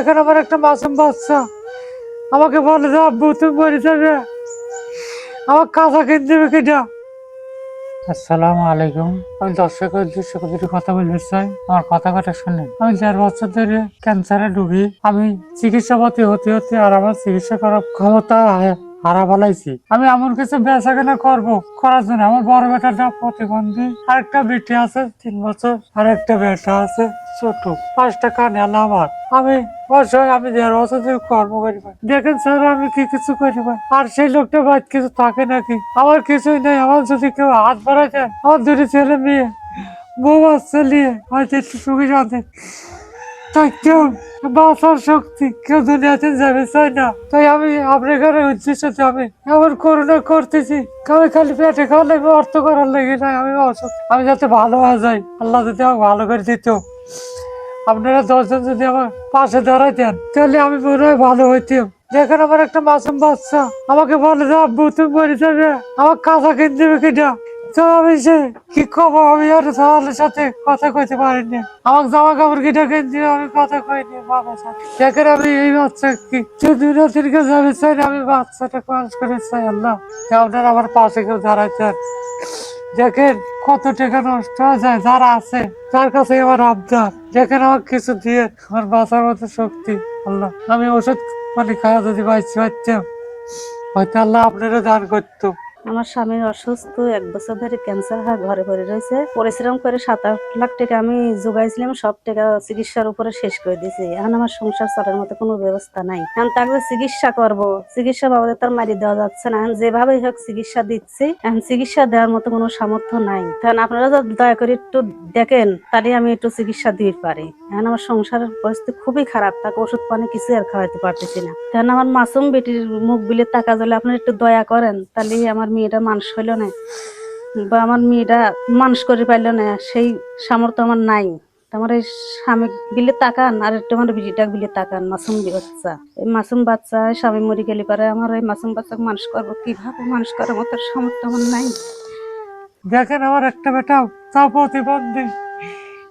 দেখেন আমার একটা মাসুম বাচ্চা। আমাকে বলে যে, আব্বু, তুমি মরে যাবে। আমার কাঁচা কিনে দেবে কিনা? আসসালামু আলাইকুম। আমি দর্শকের কিছু কথা বলতে চাই। আমার কথা কথা শুনে। আমি চার বছর ধরে ক্যান্সারে ডুবি আমি চিকিৎসাপাতি হতে হতে আর আমার চিকিৎসা করার ক্ষমতা হারা ফেলাইছি। আমি এমন কিছু বেচা কেনা করব, করার জন্য আমার বড় বেটাটা প্রতিবন্ধী। আরেকটা বেটি আছে, তিন বছর। আর একটা বেটা আছে, ছোট। পাঁচটা কান এলা আমার। আমি অবশ্যই আমি ধরে কর্ম করি। দেখেন স্যার, আমি কি কিছু করি আর সেই লোকটা বাদ কিছু থাকে নাকি? আমার কিছুই নেই। আমার যদি কেউ হাত বাড়াই দেয়, আমার দুটি ছেলে মেয়ে, বউ বাচ্চা নিয়ে হয়তো একটু সুখী শান্তি। তাই কেউ বাঁচার শক্তি কেউ দুনিয়াতে যাবে চাই না? তাই আমি আপনার ঘরে উদ্দেশ্যে আমি এমন করোনা করতেছি আমি খালি পেটে খাওয়ালে অর্থ করার লেগে নাই আমি অসুখ আমি যাতে ভালো হয়ে যাই, আল্লাহ যদি আমাকে ভালো করে দিত। আপনারা দশজন যদি আমার পাশে দাঁড়াইতেন, তাহলে আমি মনে হয় ভালো হইতাম। দেখেন আমার একটা মাসুম বাচ্চা, আমাকে বলে আব্বু, তুমি মরে যাবে। আমার কাঁচা কিনে দেবে কিনা? তো আমি সে কি কব আমি আর সওয়ালের সাথে কথা কইতে পারিনি। আমাকে জামা কাপড় কিনে কিনে দিয়ে আমি কথা কইনি বাবার সাথে দেখেন আমি এই বাচ্চা কি, যদি দিনকে যাবে চাই আমি বাচ্চাটা মানুষ করে চাই, আল্লাহ। আপনারা আমার পাশে কেউ দাঁড়াইতেন। দেখেন কত টাকা নষ্ট হয়ে যায়, যারা আছে, তার কাছে আমার আবদার। দেখেন আমার কিছু দিয়ে আমার বাঁচার মতো শক্তি। আল্লাহ, আমি ওষুধ মানে খাওয়া যদি পাইছি পাইতাম হয়তো আল্লাহ আপনারও দান করতো। আমার স্বামী অসুস্থ, এক বছর ধরে ক্যান্সার হয়, ঘরে পড়ে রয়েছে। পরিশ্রম করে সাত আট লাখ টাকা আমি যোগাইছিলাম, সব টাকা চিকিৎসার উপরে শেষ করে দিয়েছি। এখন আমার সংসার চলার মতো কোনো ব্যবস্থা নাই। এখন তাকে চিকিৎসা করব। চিকিৎসা বাবদে তার মারি দেওয়া যাচ্ছে না। এখন যেভাবেই হোক চিকিৎসা দিচ্ছি। এখন চিকিৎসা দেওয়ার মতো কোনো সামর্থ্য নাই। তখন আপনারা দয়া করে একটু দেখেন, তাহলে আমি একটু চিকিৎসা দিতে পারি। এখন আমার সংসারের পরিস্থিতি খুবই খারাপ, তাকে ওষুধ পানি কিছু আর খাওয়াতে পারতেছি না। তখন আমার মাসুম বেটির মুখ বিলে টাকা জলে আপনারা একটু দয়া করেন, তাহলে আমার মেয়েটা মানুষ হইল না। বা আমার মেয়েটা মানুষ করে পাইল না, সেই সামর্থ্য আমার নাই। আমার এই স্বামী বিলে তাকান, আর একটু আমার বিটিটা বিলে তাকান, মাসুম বাচ্চা। এই মাসুম বাচ্চা স্বামী মরে গেলে পারে আমার এই মাসুম বাচ্চাকে মানুষ করব কীভাবে? মানুষ করার মতো সামর্থ্য আমার নাই। দেখেন আমার একটা বেটা তাও প্রতিবন্ধী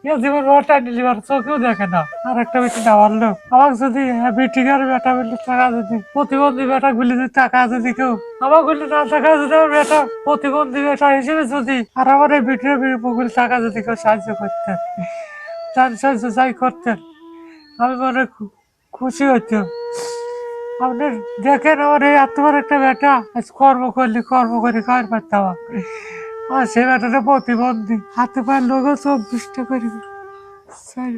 এ জীবন ওটা নিলিবার চোখেও দেখে না। আর একটা বেটি না পারল আমার যদি বেটিকার বেটা বললে টাকা যদি, প্রতিবন্ধী বেটা গুলি যদি টাকা যদি কেউ আমার গুলি না, টাকা যদি আমার বেটা, প্রতিবন্ধী বেটা হিসেবে যদি, আর আমার এই বেটির বিরুদ্ধে টাকা যদি কেউ সাহায্য করতেন তার সাহায্য যাই করতেন আমি মনে খুশি হইতাম। আপনি দেখেন আমার এই বড় একটা বেটা কর্ম করলে কর্ম করে খাওয়ার পারতাম আর সে ব্যাটাটা প্রতিবন্ধী। হাতে পায়ের লোকও চব্বিশটা করবে স্যার,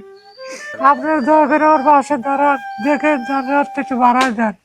আপনার দয়া করে আমার পাশে দাঁড়ান। দেখেন জানার থেকে বাড়ায় দেন।